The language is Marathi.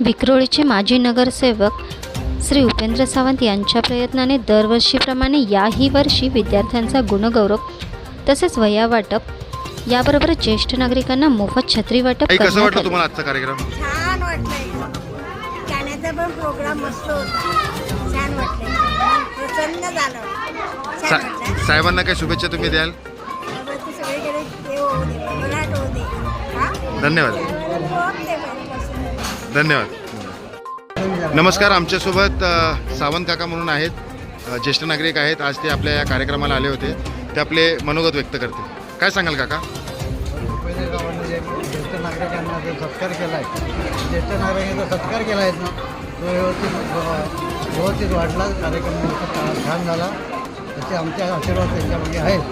विक्रोळीचे माजी नगरसेवक श्री उपेंद्र सावंत यांच्या प्रयत्नाने दरवर्षीप्रमाणे याही वर्षी विद्यार्थ्यांचा गुणगौरव तसेच वह्या वाटप याबरोबरच ज्येष्ठ नागरिकांना मोफत छत्री वाटप कसं वाटलं. तुम्हाला आजचा कार्यक्रम? छान वाटलंय. गाण्याचा पण प्रोग्राम मस्त होता. छान वाटलंय. प्रसन्न झालं. छान सा- वाटलं. साहेबांना काही शुभेच्छा तुम्ही द्याल? त्यामुळे तू सगळीकडे होऊ दे भरभराट होऊ दे. हा? धन्यवाद. धन्यवाद. नमस्कार आमच्यासोबत सावंत काका म्हणून आहेत. ज्येष्ठ नागरिक आहेत. आज ते आपल्या या कार्यक्रमाला आले होते. ते आपले मनोगत व्यक्त करतील. काय सांगाल काका? ज्येष्ठ नागरिकांना जो सत्कार केला आहे ज्येष्ठ नागरिकांचा सत्कार केला आहे ना तो व्यवस्थित व्यवस्थित वाढला. कार्यक्रम छान झाला. त्याचे आमचे आशीर्वाद त्यांच्यामध्ये आहेत.